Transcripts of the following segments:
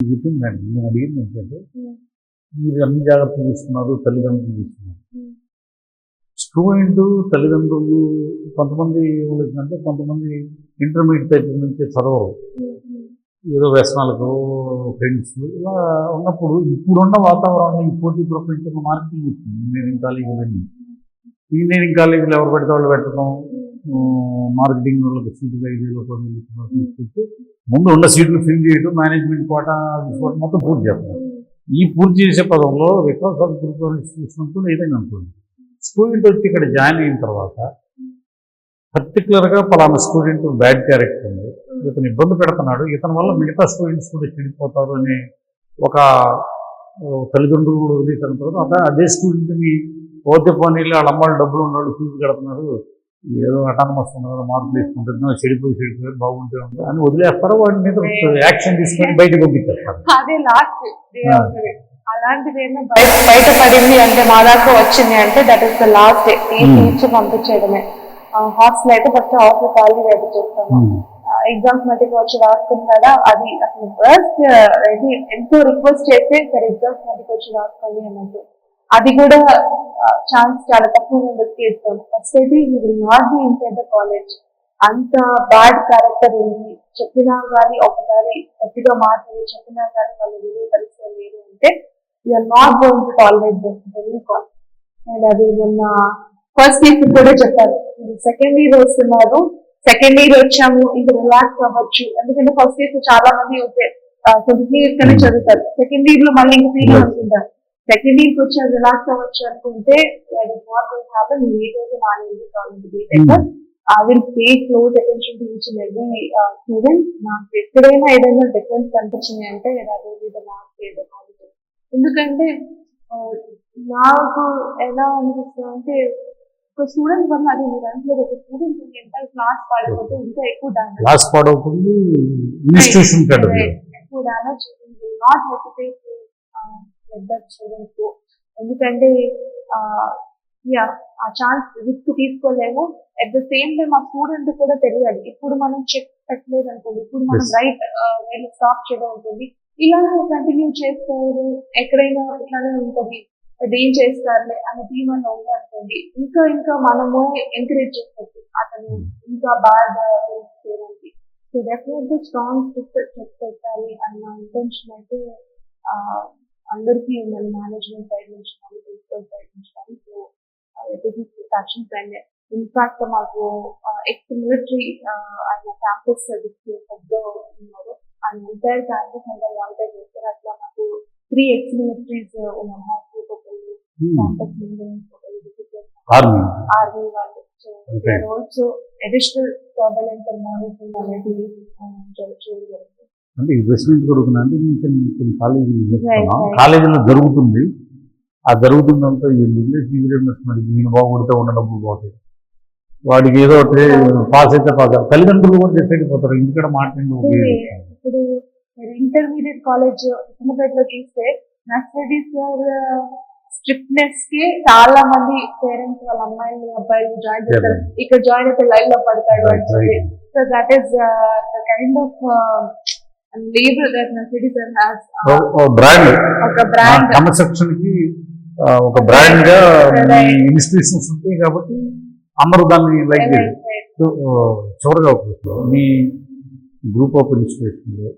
చెప్పింది నేను అడిగింది ఏంటంటే మీరు అన్ని జాగ్రత్తలు తీసుకున్నారు తల్లిదండ్రులు తీసుకున్నారు. స్టూడెంట్ తల్లిదండ్రులు కొంతమంది అంటే కొంతమంది ఇంటర్మీడియట్ దగ్గర నుంచి చదవరు. ఏదో వ్యసనాలకు ఫ్రెండ్స్ ఇలా ఉన్నప్పుడు ఇప్పుడున్న వాతావరణంలో ఈ పోటీ ప్రపంచంలో మార్కెటింగ్ వచ్చింది ఇంజనీరింగ్ కాలేజీలన్నీ ఇంజనీరింగ్ కాలేజీలు ఎవరు పెడితే వాళ్ళు పెట్టడం? మార్కెటింగ్ వాళ్ళకి సీట్లు ఐదు తీసుకొచ్చి ముందు ఉన్న సీట్లు ఫిల్ చేయడం మేనేజ్మెంట్ కోట తీసుకోవడం మొత్తం పూర్తి చేస్తున్నారు. ఈ పూర్తి చేసే పదంలో వికాస్ గ్రూప్ ఇన్స్టిట్యూషన్ కూడా ఏదైనా అనుకోండి. స్టూడెంట్ వచ్చి ఇక్కడ జాయిన్ అయిన తర్వాత పర్టికులర్గా పలానా స్టూడెంట్ బ్యాడ్ క్యారెక్టర్ ఉంది. ఇతను ఇబ్బంది పెడుతున్నాడు. ఇతని వల్ల మిగతా స్టూడెంట్స్ కూడా చెడిపోతారు అనే ఒక తల్లిదండ్రులు కూడా వదిలేసిన తర్వాత అదే అదే స్టూడెంట్ని పోతే పనిలో వాళ్ళ అమ్మాళ్ళు డబ్బులు ఉన్నాడు ఫీజు కడుతున్నారు. ఏదో అటానమస్ ఉంది కదా మార్కులు వేసుకుంటున్నా చెడిపోయి చెడిపోయి బాగుంటే అని వదిలేస్తారు వాడి మీద యాక్షన్ తీసుకొని బయటకు పంపించేస్తారు. అదే లాస్ట్ అలాంటిది బయట బయట పడింది అంటే మా దాకా వచ్చింది అంటే that is the last day పంపించేయడమే. Hostel అయితే ఫస్ట్ హాస్టల్ ఖాళీ వేపు చేస్తాము. ఉమ్. ఎగ్జామ్స్ మధ్యకి వచ్చి రాసుకున్నాడా అది అసలు ఫస్ట్ ఇది ఎంతో రిక్వెస్ట్ చేస్తే సరే ఎగ్జామ్స్ మధ్యకి వచ్చి రాసుకోండి అన్నట్టు. అది కూడా ఛాన్స్ చాలా తక్కువ ఇస్తాం ఫస్ట్ అయితే you will not be inside the college అంత బ్యాడ్ క్యారెక్టర్ ఉంది. చెప్పినా కానీ ఒకసారి గట్టిగా మాట్లాడి చెప్పినా కానీ వాళ్ళు వినే పరిస్థితి లేదు అంటే you're not going to tolerate this call and అది మొన్న ఫస్ట్ ఇయర్ కూడా చెప్పారు. సెకండ్ ఇయర్ వస్తున్నారు. సెకండ్ ఇయర్ వచ్చాము. ఇంకా రిలాక్స్ అవ్వచ్చు. ఎందుకంటే ఫస్ట్ ఇయర్ చాలా మంది ఓకే కొద్ది ఇయర్స్ చదువుతారు. సెకండ్ ఇయర్లో మళ్ళీ ఇంకా ఫీల్ అనుకుంటారు సెకండ్ ఇయర్కి వచ్చి రిలాక్స్ అవ్వచ్చు అనుకుంటే హ్యాపన్ ఈ రోజు నాలుగు కావాలి I will pay close attention to each and every student నాకు ఎక్కడైనా ఏదైనా డిఫరెన్స్ కనిపించింది అంటే లాస్ట్ ఎందుకంటే ఆ, నాకు ఎలా అనిపిస్తుంది అంటే ఒక స్టూడెంట్ వల్ల అది మీరు అంటలేదు ఒక స్టూడెంట్ ఎంత క్లాస్ పాడిపోతే ఇంకా ఎక్కువ డామేజ్ లాస్ పాడవుతుంది ఇన్స్టిట్యూషన్ ఎక్కువ damage not hesitate that students ఎందుకంటే యా ఆ ఛాన్స్ రిస్క్ తీసుకోలేము. అట్ ద సేమ్ టైం ఆ స్టూడెంట్ కూడా తెలియాలి. ఇప్పుడు మనం చెక్ పెట్టలేదు అనుకోండి ఇప్పుడు మనం. రైట్ వేలు స్టాప్ చేయడం అనుకోండి ఇలా కంటిన్యూ చేస్తారు. ఎక్కడైనా ఇట్లానే ఉంటది. అది ఏం చేస్తారులే అనే థీమ్ అన్న ఉంది అనుకోండి ఇంకా ఇంకా మనము ఎంకరేజ్ చేస్తారు అతను ఇంకా బాగా చేయడానికి. సో డెఫినెట్గా స్ట్రాంగ్ చెక్ పెట్టాలి అన్న ఇంటెన్షన్ అయితే ఆ, అందరికీ ఉండాలి. మేనేజ్మెంట్ సైడ్ నుంచి కానీ ప్రిన్సిపల్ సైడ్ నుంచి కానీ. So actions and in fact మాకు ఎక్స్ మిలిటరీ ఆయన క్యాంపస్ పెద్ద ఉన్నారు. ఆయన ఎంటైర్ క్యాంపస్ అంతా వాలంటీర్ చేస్తారు. అట్లా మాకు త్రీ ఎక్స్ మిలిటరీస్ ఉన్నారు. హాస్టల్ ఒకళ్ళు క్యాంపస్ ఆర్మీ ఆర్మీ వాళ్ళు. So additional surveillance and monitoring అనేది చేయగలుగుతారు అంటే ఇన్వెస్ట్మెంట్ కొడుకున్నా అంటే నేను కొన్ని కొన్ని కాలేజీలు జరుగుతుంది. ఆ జరుగుతుందంతా ఎందుకు ఫీజు ఇన్వెస్ట్మెంట్ నేను బాగుపడితే ఉన్న డబ్బులు పోతాయి. వాడికి ఏదో ఒకటి పాస్ అయితే పాస్. తల్లిదండ్రులు కూడా డిసైడ్ అయిపోతారు. ఇంటికాడ మాట్లాడి. ఇప్పుడు ఇంటర్మీడియట్ కాలేజ్ చిన్నపేటలో చూస్తే నర్సరీ సార్ స్ట్రిక్ట్నెస్కి చాలా మంది పేరెంట్స్ వాళ్ళ అమ్మాయిలు అబ్బాయిలు జాయిన్ చేస్తారు. Yeah. ఇక్కడ జాయిన్ అయితే లైన్లో పడతాడు. So that is the kind of label that has ఓ- ఓ బ్రాండ్ ఒక బ్రాండ్ క్రమశిక్షణ కి ఒక బ్రాండ్గా. ఇన్స్టిట్యూషన్స్ ఉంటాయి కాబట్టి అందరూ దాన్ని లైక్ చివరిగా ఒక. మీ గ్రూప్ ఆఫ్ ఇన్స్టిట్యూషన్లో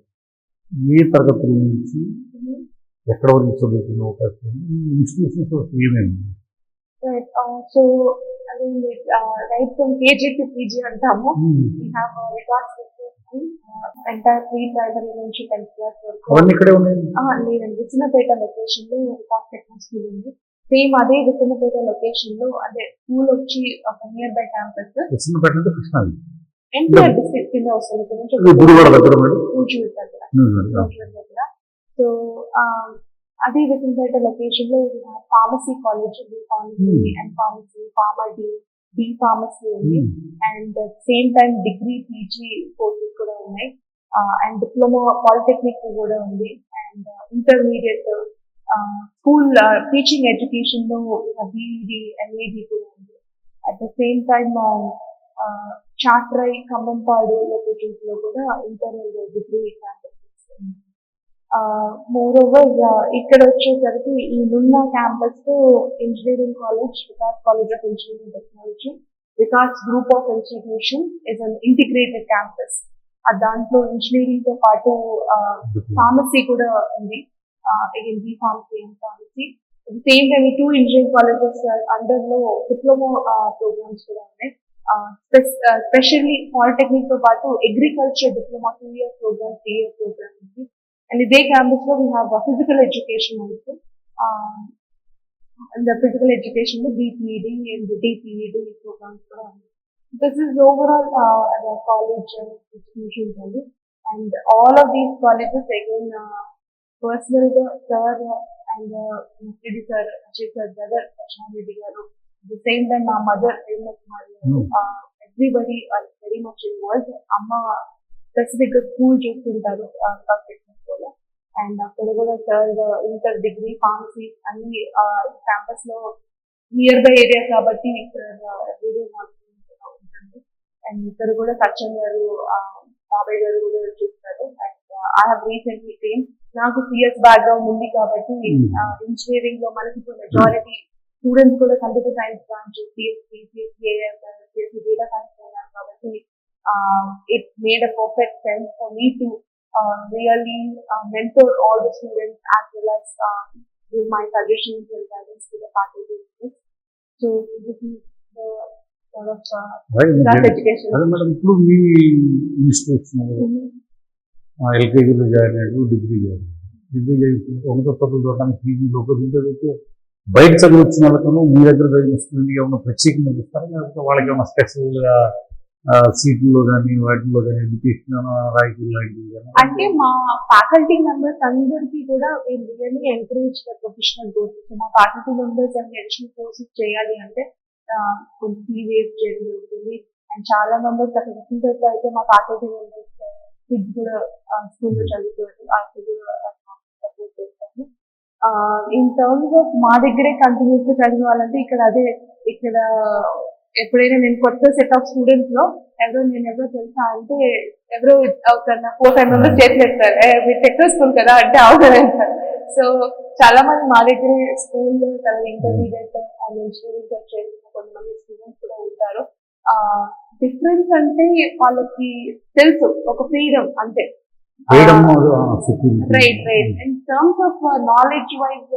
ఏ తరగతుల నుంచి ఎక్కడ వరకు చదువుకునే అవకాశం ఉంది? ఈ ఇన్స్టిట్యూషన్స్ ఏమేమి సో అది right from KG to PG అంటాము. A regards school entire pre primary నుంచి టెన్త్ క్లాస్ వరకు. అవన్నీ ఇక్కడే ఉన్నాయి. ఆ, లేదండి. విసన్నపేట లొకేషన్లో వికాస్ టెక్నో స్కూల్ ఉంది. సేమ్ అదే విసన్నపేట లొకేషన్లో అదే స్కూల్ వచ్చి ఒక నియర్ బై క్యాంపస్ కృష్ణపేట అంటే కృష్ణాది ఎన్టీఆర్ డిస్ట్రిక్ట్ కింద వస్తుంది. ఇక్కడ నుంచి దగ్గర కూర్చోటి దగ్గర సో అదే విసన్నపేట లొకేషన్లో pharmacy college Hmm. And pharmacy pharmacy D pharmacy ఉంది. And same time degree PG courses కూడా ఉన్నాయి. అండ్ డిప్లొమా పాలిటెక్నిక్ కూడా ఉంది. అండ్ ఇంటర్మీడియట్ స్కూల్ టీచింగ్ ఎడ్యుకేషన్లో బీఈడి ఎంఏడి కూడా ఉంది. At the same time Chatrai Khammampadu లొకేషన్స్లో కూడా ఇంటర్నల్ డిగ్రీ మోర్ ఓవర్ ఇక్కడ వచ్చేసరికి ఈ Nunna campus engineering college Vikas college of engineering technology Vikas group of institution is an integrated campus దాంట్లో ఇంజనీరింగ్తో పాటు ఫార్మసీ కూడా ఉంది. Again B pharmacy and pharmacy same time two engineering colleges అండర్లో diploma programmes కూడా ఉన్నాయి. స్పెషల్లీ పాలిటెక్నిక్తో పాటు agriculture diploma two year programme three year programme ఉంది. And in day campus, we have a physical education also. Um, and the physical education, the deep reading and the deep reading programs. This is overall uh, the college institution value. And all of these colleges, again, uh, personal uh, sir and uh, the teacher, sir, Ajay sir, brother, the same time my mother, mm. uh, everybody are very much involved. Amma specific school just in కూడా and అక్కడ కూడా third inter degree pharmacy అన్ని క్యాంపస్లో near by area కాబట్టి sir everyday ఉంటుంది. And ఇక్కడ కూడా సత్యం గారు బాబాయ్ గారు కూడా చూస్తారు. And I have recently same నాకు సిఎస్ బ్యాక్గ్రౌండ్ ఉంది కాబట్టి Hmm. ఇంజనీరింగ్లో మనకి ఇప్పుడు మెజారిటీ స్టూడెంట్స్ కూడా computer science branch CSC CSC data science ఉన్నారు కాబట్టి it made a perfect sense for me to really uh, mentor all the students as well as uh, give my suggestions and guidance to the faculty. members. So this is the sort of uh, class education. అదే madam ఇప్పుడు మీ institution Mhm. ఎల్కేజీలో join అయ్యాడు degree join degree చేసి ఒకటో తరగతి చూడడానికి పీజీలో ఒక చదివితే బయట చదివి వచ్చిన వాళ్ళకను మీ దగ్గర చదివిన స్టూడెంట్ ఏమైనా ప్రత్యేకంగా ఇస్తారా లేకపోతే వాళ్ళకి ఏమైనా స్పెషల్గా సీట్లో కానీ వాటిలో కానీ ఎడ్యుకేషన్ రాయకులు లాంటివి కానీ అంటే మా ఫ్యాకల్టీ మెంబర్స్ అందరికీ కూడా రియల్లీ ఎంకరేజ్ ప్రొఫెషనల్ కోర్సెస్ మా faculty members and additional courses చేయాలి అంటే కొంచెం ఫీ వేస్ట్ చేయడం జరుగుతుంది. అండ్ చాలా మెంబర్స్ అక్కడ రీసెంట్ అయితే మా ఫ్యాకల్టీ మెంబర్స్ కిడ్స్ కూడా స్కూల్లో చదువుతున్నారు ఆ సపోర్ట్ చేస్తాము ఇన్ టర్మ్స్ ఆఫ్ మా దగ్గరే కంటిన్యూస్గా చదివిన వాళ్ళంటే ఇక్కడ అదే ఇక్కడ ఎప్పుడైనా నేను కొత్త సెట్ ఆఫ్ స్టూడెంట్స్లో ఎవరో నేను ఎవరో తెలుసా అంటే ఎవరో ఒక ఫోర్ ఫైవ్ మెంబర్స్ చేతులు ఎత్తారు. "ఏ, మీరు టెక్నో స్కూల్ కదా అంటే అవును సో చాలా మంది మా దగ్గర స్కూల్ తర్వాత ఇంటర్మీడియట్ అండ్ ఇంజనీరింగ్ చేసిన కొంతమంది స్టూడెంట్స్ కూడా ఉంటారు. డిఫరెన్స్ అంటే వాళ్ళకి తెలుసు ఒక ఫ్రీడమ్ అంతే. Right right in terms of knowledge wise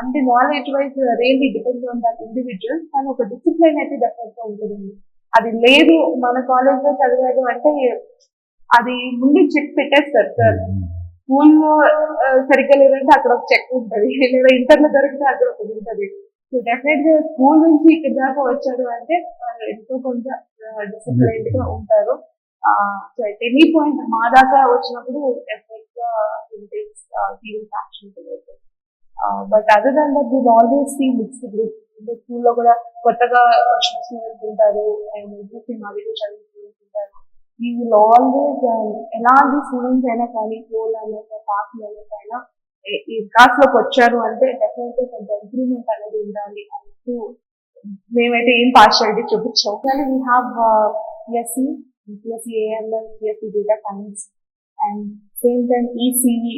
అంటే knowledge wise really depends on that individual కానీ ఒక డిసిప్లిన్ అయితే డెఫినెట్గా ఉంటుందండి. అది లేదు మన కాలేజ్లో చదివారు అంటే అది ముందు చెక్ పెట్టేస్తారు సార్ స్కూల్లో సరిగ్గా లేదంటే అక్కడ ఒక చెక్ ఉంటుంది. లేదా ఇంటర్లో దొరికితే అక్కడ ఒకటి ఉంటుంది. సో డెఫినెట్గా స్కూల్ నుంచి ఇక్కడ దాకా వచ్చారు అంటే ఎంతో కొంత డిసిప్లైన్గా ఉంటారు. సో అట్ ఎనీ పాయింట్ మా దాకా వచ్చినప్పుడు డెఫినెట్గా serious action but other than that we always see mixed group అంటే స్కూల్లో కూడా కొత్తగా వచ్చిన స్టూడెంట్స్ ఉంటారు అండ్ ఎగ్జిస్టింగ్ మా దగ్గర చదివిన స్టూడెంట్స్ ఉంటారు ఈ విల్ ఆల్వేస్ ఎలాంటి స్టూడెంట్స్ అయినా కానీ పోల్ అయినా పాస్ అయినా ఈ క్లాస్లోకి వచ్చారు అంటే డెఫినెట్గా కొంత ఇంప్రూవ్మెంట్ అనేది ఉండాలి అంటూ మేమైతే ఏం పార్షాలిటీ చూపించాం కానీ we have BSc CSC AML BSc data science and same time ECE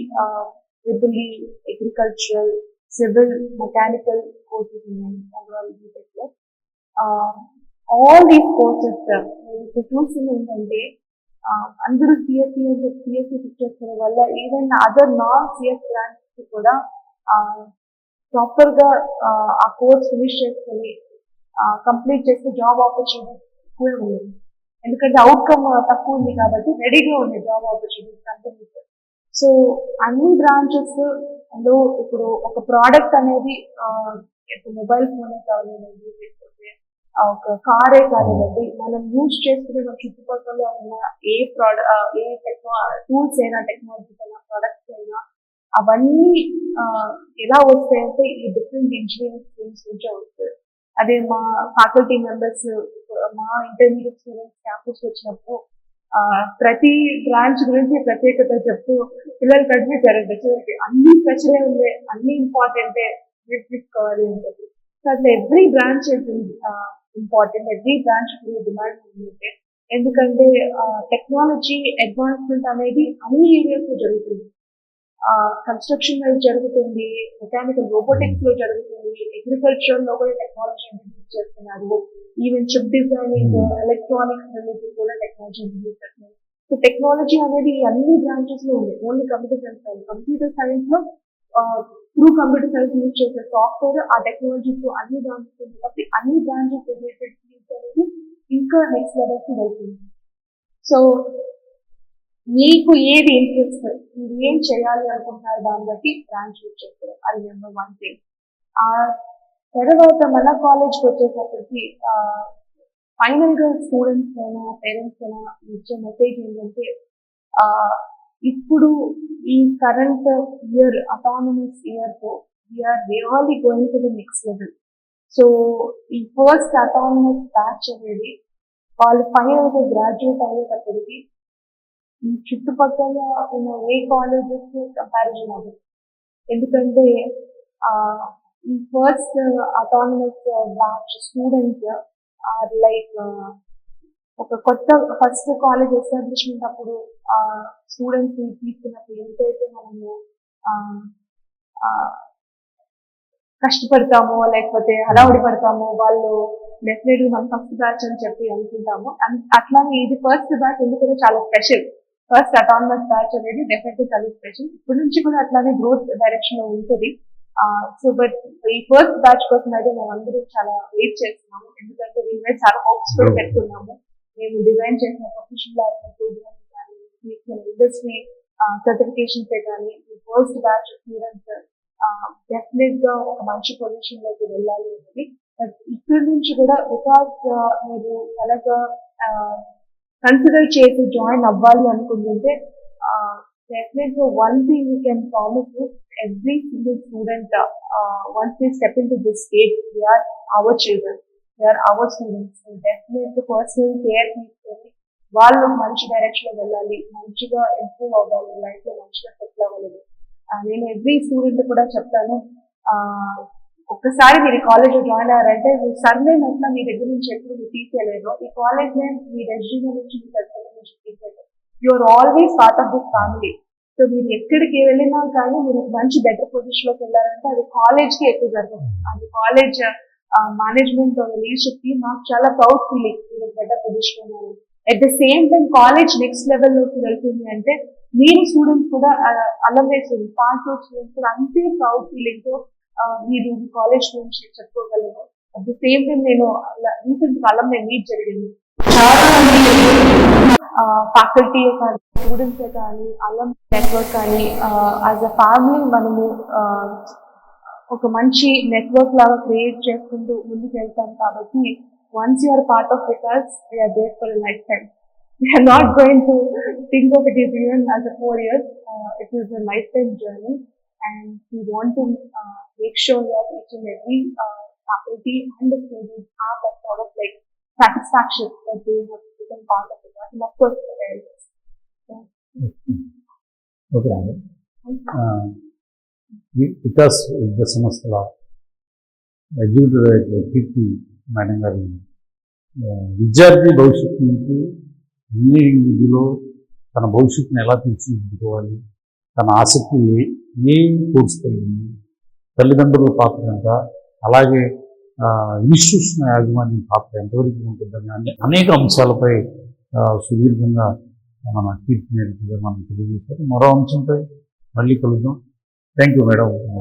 triple E agricultural civil mechanical courses ఉన్నాయి ఓవరాల్ బీటెక్లో ఆల్ దీస్ కోర్సెస్ ఇప్పుడు చూసింది ఏంటంటే అందరూ సిఎస్సి అని చెప్పి సిఎస్సి పిక్ వల్ల even other non CS branches కూడా ప్రాపర్గా ఆ కోర్స్ ఫినిష్ చేసుకొని కంప్లీట్ చేస్తే జాబ్ ఆపర్చునిటీస్ కూడా ఉన్నాయి ఎందుకంటే అవుట్కమ్ తక్కువ ఉంది కాబట్టి రెడీగా ఉన్నాయి జాబ్ ఆపర్చునిటీస్ కంపెనీస్ సో అన్ని బ్రాంచెస్లో ఇప్పుడు ఒక ప్రోడక్ట్ అనేది ఇప్పుడు మొబైల్ ఫోన్ కానివ్వండి లేకపోతే ఒక కారే కానివ్వండి మనం యూజ్ చేసుకునే మన చుట్టుపక్కల ఉన్న ఏ ప్రోడక్ట్ ఏ టెక్నో టూల్స్ అయినా టెక్నాలజీస్ అయినా ప్రొడక్ట్స్ అయినా అవన్నీ ఎలా వస్తాయంటే ఈ డిఫరెంట్ ఇంజనీరింగ్ స్ట్రీమ్స్ నుంచే వస్తాయి. అదే మా ఫ్యాకల్టీ మెంబర్స్ మా ఇంటర్మీడియట్ స్టూడెంట్స్ క్యాంపస్ వచ్చినప్పుడు ప్రతి బ్రాంచ్ గురించి ప్రత్యేకత చెప్తూ పిల్లలు కన్ఫ్యూజ్ జరగదు చివరికి అన్ని ప్రశ్నలే ఉండే అన్ని ఇంపార్టెంటే తీసుకోవాలి ఉంటుంది సో అట్లా every branch important every branch demand ఉంది ఎందుకంటే టెక్నాలజీ అడ్వాన్స్మెంట్ అనేది అన్ని ఏరియాస్లో జరుగుతుంది. కన్స్ట్రక్షన్లో జరుగుతుంది మెకానికల్ రోబోటిక్స్లో జరుగుతుంది అగ్రికల్చర్లో కూడా టెక్నాలజీ ఇంట్రడ్యూస్ చేస్తున్నారు. Even chip designing. Electronics related కూడా టెక్నాలజీ సో టెక్నాలజీ అనేది అన్ని బ్రాంచెస్లో ఉంది. ఓన్లీ కంప్యూటర్ సైన్స్ కాదు. కంప్యూటర్ సైన్స్లో త్రూ కంప్యూటర్ సైన్స్ యూజ్ చేసే సాఫ్ట్వేర్ ఆ టెక్నాలజీతో అన్ని బ్రాంచెస్ ఉంది. కాబట్టి అన్ని బ్రాంచెస్ రిలేటెడ్ ఫీల్డ్స్ అనేది ఇంకా నెక్స్ట్ లెవెల్కి వెళ్తుంది. సో మీకు ఏది ఇంట్రెస్ట్ మీరు ఏం చేయాలి అనుకుంటున్నారు? దాన్ని బట్టి బ్రాంచ్ యూజ్ చేస్తారు. అది నెంబర్ వన్ థింగ్ తర్వాత మన కాలేజ్కి వచ్చేటప్పటికి ఫైనల్గా స్టూడెంట్స్ అయినా పేరెంట్స్ అయినా ఇచ్చే మెసేజ్ ఏంటంటే ఆ, ఇప్పుడు ఈ current year autonomous ఇయర్తో we're really going to the next level so ఈ ఫస్ట్ అటానమస్ బ్యాచ్ అనేది వాళ్ళు ఫైనల్గా గ్రాడ్యుయేట్ అయ్యేటప్పటికి ఈ చుట్టుపక్కల ఉన్న ఏ కాలేజెస్ కంపారిజన్ అవ్వదు. ఎందుకంటే ఈ first autonomous batch students are like ఒక కొత్త ఫస్ట్ కాలేజ్ ఎస్టాబ్లిష్మెంట్ అప్పుడు ఆ స్టూడెంట్స్ని తీసుకున్నప్పుడు ఎంతైతే మనము ఆ, ఆ, కష్టపడతామో లేకపోతే హడావుడి పడతామో వాళ్ళు డెఫినెట్లీ మనం ఫస్ట్ బ్యాచ్ అని చెప్పి అనుకుంటాము. అట్లానే ఇది ఫస్ట్ బ్యాచ్ ఎందుకంటే చాలా స్పెషల్ ఫస్ట్ అటానమస్ బ్యాచ్ అనేది డెఫినెట్లీ చాలా స్పెషల్ ఇప్పటి నుంచి కూడా అట్లానే గ్రోత్ డైరెక్షన్లో ఉంటుంది. సో బట్ ఈ ఫస్ట్ బ్యాచ్ కోసం అయితే మేము అందరూ చాలా వెయిట్ చేస్తున్నాము. ఎందుకంటే దీని మీద చాలా హోప్స్ కూడా పెట్టుకున్నాము. మేము డిజైన్ చేసిన ప్రొఫెషనల్ ప్రోగ్రామ్స్ కానీ ఇండస్ట్రీ సర్టిఫికేషన్స్ కానీ ఈ ఫస్ట్ బ్యాచ్ స్టూడెంట్స్ డెఫినెట్గా ఒక మంచి పొజిషన్లోకి వెళ్ళాలి అనేది బట్ ఇక్కడి నుంచి కూడా బికాస్ మీరు కనుక కన్సిడర్ చేసి జాయిన్ అవ్వాలి అనుకుంటుంటే definitely one thing we can promise can every single student, uh, uh, once they step into this state they are our children. They are our students. So definitely personal care తీసుకొని వాళ్ళు మంచి డైరెక్షన్లో వెళ్ళాలి మంచిగా improve అవ్వాలి లైఫ్లో మంచిగా settle అవ్వాలి నేను ఎవ్రీ స్టూడెంట్ కూడా చెప్తాను ఒక్కసారి మీరు కాలేజ్ జాయిన్ అయ్యారంటే మీ సర్నేమ్ ఎట్లా మీ దగ్గర నుంచి ఎప్పుడు మీరు తీసేయలేదు ఈ కాలేజ్ నేమ్ మీ రెజ్యూమ్ నుంచి మీ సర్నేమ్ నుంచి తీసేయలేదు తీసేయలేరు always part of this family so మీరు ఎక్కడికి వెళ్ళినా కానీ మీరు మంచి బెటర్ పొజిషన్లోకి వెళ్ళారంటే అది కాలేజ్కి ఎక్కువ జరుగుతుంది. అది కాలేజ్ మేనేజ్మెంట్ లీడర్షిప్కి మాకు చాలా ప్రౌడ్ ఫీలింగ్ మీరు బెటర్ పొజిషన్ ఉన్నారు. At the same time college next లెవెల్లోకి వెళ్తుంది అంటే మీరు స్టూడెంట్స్ కూడా అలవేస్ పాస్ అవుట్ స్టూడెంట్స్ కూడా అంతే ప్రౌడ్ ఫీలింగ్తో మీరు కాలేజ్ గురించి చెప్పుకోగలరు. అట్ ద సేమ్ టైం నేను రీసెంట్ కాలం నేను మీట్ జరిగింది. చాలా మంది ఫ్యాకల్టీ కానీ స్టూడెంట్స్ కానీ అల్లం నెట్వర్క్ కానీ యాజ్ అ ఫ్యామిలీ మనము ఒక మంచి నెట్వర్క్ లాగా క్రియేట్ చేసుకుంటూ ముందుకు వెళ్తాం కాబట్టి once you're part of us we're there for lifetime we're not going to think of it is even as a four years it is a lifetime journey and we want to make sure that each and every the students have that sort of like satisfaction that they have become part of it. And of course, the parents. Okay అండి వికాస్ విద్యా సంస్థల executive director కీర్తి madam గారి విద్యార్థి భవిష్యత్తు నుంచి engineering విధిలో తన భవిష్యత్తును ఎలా తీర్చిదిద్దుకోవాలి? తన ఆసక్తి ఏ ఏ కోర్స్ కలిగింది తల్లిదండ్రుల పాత్ర ఎంత? అలాగే ఇన్స్టిట్యూషన్ యాజమాన్యం పాత్ర ఎంతవరకు ఉంటుందని అనే అనేక అంశాలపై సుదీర్ఘంగా మన కీర్తి మనం తెలియజేశారు. మరో అంశంపై మళ్ళీ కలుద్దాం. Thank you madam.